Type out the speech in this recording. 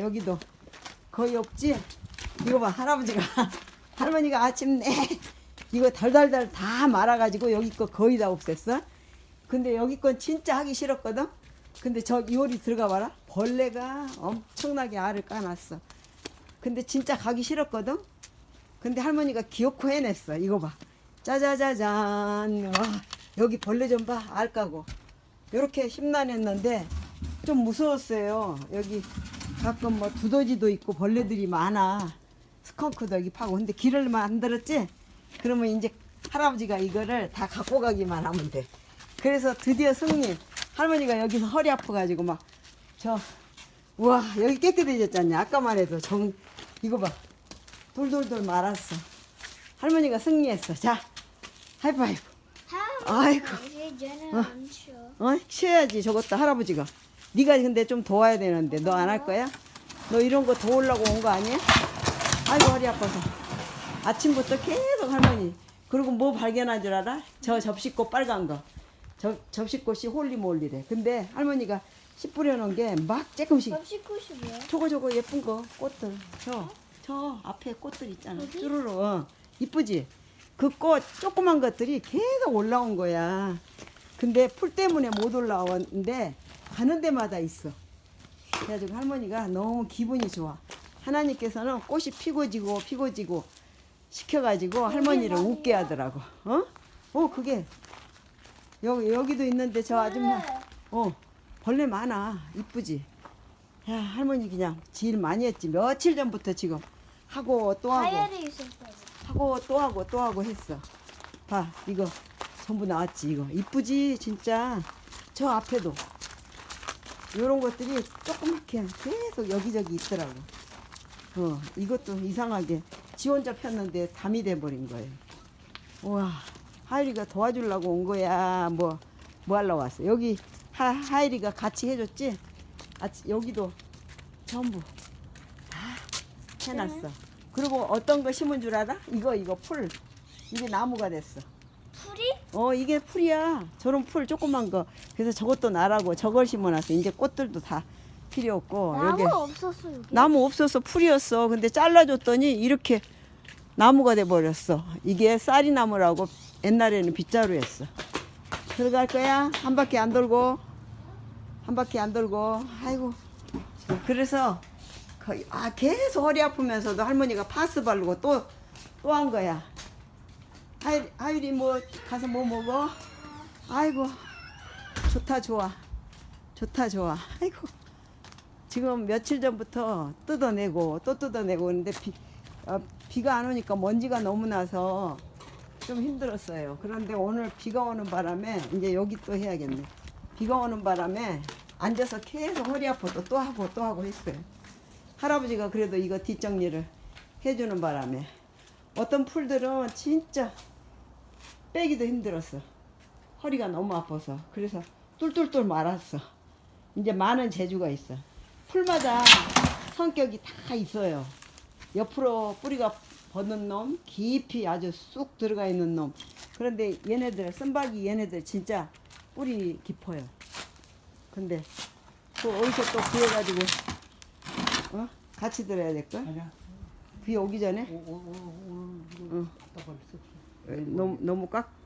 여기도 거의 없지? 이거 봐 할아버지가 할머니가 아침 내 이거 달달달 다 말아가지고 여기 거 거의 다 없앴어. 근데 여기 건 진짜 하기 싫었거든. 근데 저 이월이 들어가 봐라. 벌레가 엄청나게 알을 까놨어. 근데 진짜 가기 싫었거든. 근데 할머니가 기어코 해냈어. 이거 봐. 짜자자잔. 와, 여기 벌레 좀 봐. 알 까고. 이렇게 심란했는데 좀 무서웠어요. 여기 가끔 뭐 두더지도 있고 벌레들이 많아. 스컹크도 여기 파고. 근데 길을 만들었지? 그러면 이제 할아버지가 이거를 다 갖고 가기만 하면 돼. 그래서 드디어 승리. 할머니가 여기서 허리 아파가지고 막 저 우와 여기 깨끗해졌잖냐. 아까만 해도 정 이거 봐. 돌돌돌 말았어. 할머니가 승리했어. 자 하이파이브. 아이고. 쉬어. 어? 쉬어야지 저것도 할아버지가 네가 근데 좀 도와야 되는데 너 안 할 거야? 너 이런 거 도우려고 온 거 아니야? 아이고 허리 아파서 아침부터 계속 할머니 그리고 뭐 발견한 줄 알아? 저 접시꽃 빨간 거 저, 접시꽃이 홀리몰리래 근데 할머니가 씨 뿌려놓은 게 막 조금씩 접시꽃이 뭐야? 저거 저거 예쁜 거 꽃들 저저 앞에 꽃들 있잖아 쭈루루 어. 이쁘지 그 꽃 조그만 것들이 계속 올라온 거야 근데 풀 때문에 못 올라왔는데 가는 데마다 있어. 그래가지고 할머니가 너무 기분이 좋아. 하나님께서는 꽃이 피고 지고 피고 지고 시켜가지고 할머니를 웃게 하더라고. 어? 어 그게. 여기 여기도 있는데 저 아줌마. 어 벌레 많아. 이쁘지? 야 할머니 그냥 질 많이 했지. 며칠 전부터 지금 하고 또 하고. 다이어리 있었어. 하고 또 하고 또 하고 했어. 봐 이거 전부 나왔지 이거. 이쁘지 진짜. 저 앞에도 요런 것들이 조그맣게 계속 여기저기 있더라고. 어 이것도 이상하게 지 혼자 폈는데 담이 돼버린 거예요. 우와 하율이가 도와주려고 온 거야. 뭐 뭐 하려고 왔어? 여기 하, 하율이가 같이 해줬지? 아, 여기도 전부 다 해놨어. 그리고 어떤 거 심은 줄 알아? 이거 이거 풀. 이게 나무가 됐어? 어 이게 풀이야. 저런 풀 조그만 거. 그래서 저것도 나라고 저걸 심어놨어 이제 꽃들도 다 필요 없고 나무 여기. 없었어 여기. 나무 없어서 풀이었어. 근데 잘라줬더니 이렇게 나무가 돼 버렸어. 이게 쌀이 나무라고 옛날에는 빗자루였어. 들어갈 거야? 한 바퀴 안 돌고? 한 바퀴 안 돌고? 아이고. 그래서 거의 아 계속 허리 아프면서도 할머니가 파스 바르고 또 또 한 거야 하율, 하율이 뭐 가서 뭐 먹어 아이고 좋다 좋아 좋다 좋아 아이고 지금 며칠 전부터 뜯어내고 또 뜯어내고 그런데 비, 어, 비가 안 오니까 먼지가 너무 나서 좀 힘들었어요. 그런데 오늘 비가 오는 바람에 이제 여기 또 해야겠네. 비가 오는 바람에 앉아서 계속 허리 아파도 또 하고 또 하고 했어요. 할아버지가 그래도 이거 뒷정리를 해주는 바람에 어떤 풀들은 진짜 빼기도 힘들었어. 허리가 너무 아파서 그래서 뚫뚫뚫 말았어. 이제 많은 재주가 있어. 풀마다 성격이 다 있어요. 옆으로 뿌리가 벗는 놈, 깊이 아주 쑥 들어가 있는 놈. 그런데 얘네들, 쓴박이 얘네들 진짜 뿌리 깊어요. 근데 또 어디서 또 구해가지고, 어? 같이 들어야 될걸? 아니야. 비 오기 전에? 오, 오, 오, 응. 갖다 버렸어. 너무, 너무 꽉